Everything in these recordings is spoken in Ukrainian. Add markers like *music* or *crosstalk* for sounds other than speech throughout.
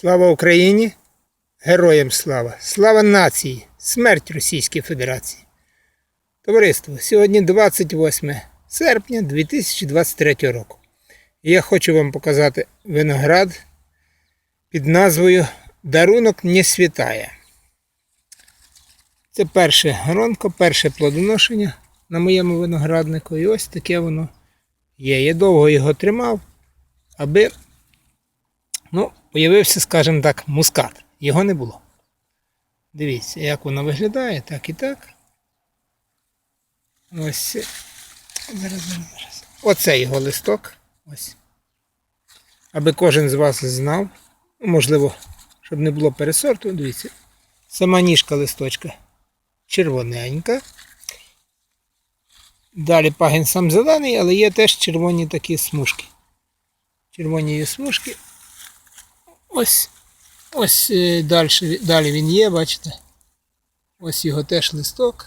Слава Україні! Героям слава! Слава нації! Смерть Російській Федерації! Товариство, сьогодні 28 серпня 2023 року. І я хочу вам показати виноград під назвою Дарунок не світає. Це перше гронко, перше плодоношення на моєму винограднику. І ось таке воно є. Я довго його тримав, аби Ну, появився, скажімо так, мускат. Його не було. Дивіться, як воно виглядає, так і так. Ось. Зараз, зараз. Оце його листок. Ось. Аби кожен з вас знав. Можливо, щоб не було пересорту. Дивіться. Сама ніжка листочка червоненька. Далі пагін сам зелений, але є теж червоні такі смужки. Червоні є смужки. Ось ось е, далі, далі він є, бачите? Ось його теж листок.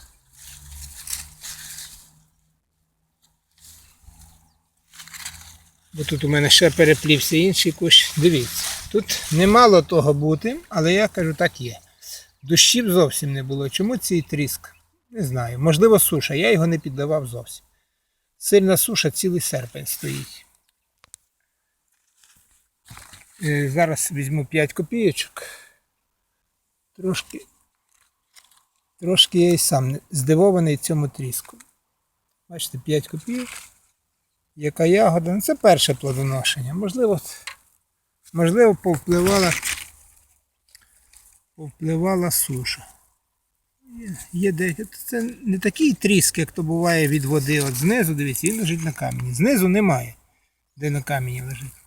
Бо тут у мене ще переплівся інший кущ. Дивіться, тут не мало того бути, але я кажу, так є. Дощів зовсім не було. Чому цей тріск? Не знаю. Можливо, суша. Я його не піддавав зовсім. Сильна суша цілий серпень стоїть. Зараз візьму 5 копійочок. Трошки, трошки я і сам здивований цьому тріску. Бачите, 5 копійок. Яка ягода? Ну, це перше плодоношення. Можливо, можливо, повпливала, повпливала суша. Є деякі. Це не такий тріск, як то буває від води. От знизу, дивіться, він лежить на камені. Знизу немає, де на камені лежить.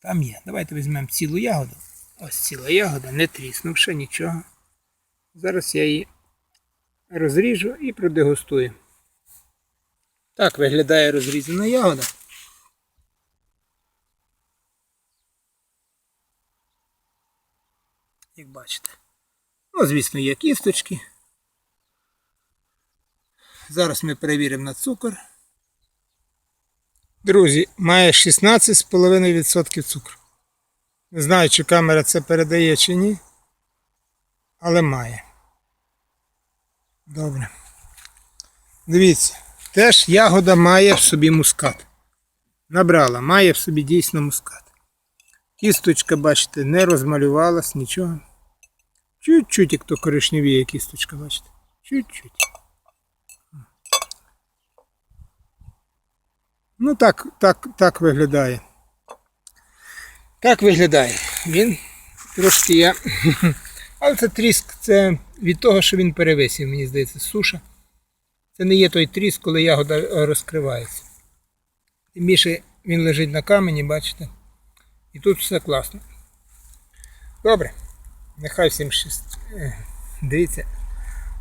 Там є. Давайте візьмемо цілу ягоду. Ось ціла ягода, не тріснувши нічого. Зараз я її розріжу і продегустую. Так виглядає розрізана ягода. Як бачите. Ну, звісно, є кісточки. Зараз ми перевіримо на цукор. Друзі, має 16,5% цукру. Не знаю, чи камера це передає чи ні. Але має. Добре. Дивіться, теж ягода має в собі мускат. Набрала, має в собі дійсно мускат. Кісточка, бачите, не розмалювалась, нічого. Чуть-чуть, як то коричневіє кісточка, бачите. Чуть-чуть. Ну так, так, так виглядає. Так виглядає. Він трошки я. *laughs* Але це тріск, це від того, що він перевисів, мені здається, суша. Це не є той тріск, коли ягода е, розкривається. Тим більше він лежить на камені, бачите. І тут все класно. Добре. Нехай всім щастить. Е, Дивіться.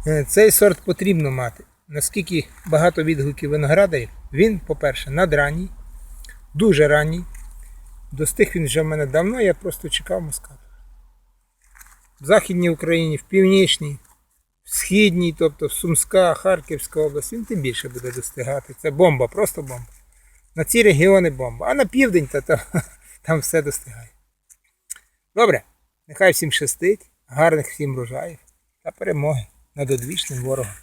Е, Цей сорт потрібно мати. Наскільки багато відгуків виноградарів, він, по-перше, надранній, дуже ранній. Достиг він вже в мене давно, я просто чекав мускату. В Західній Україні, в Північній, в Східній, тобто в Сумська, Харківська область, він тим більше буде достигати. Це бомба, просто бомба. На ці регіони бомба. А на південь то, то, *laughs* там все достигає. Добре, нехай всім щастить, гарних всім врожаїв та перемоги над одвічним ворогом.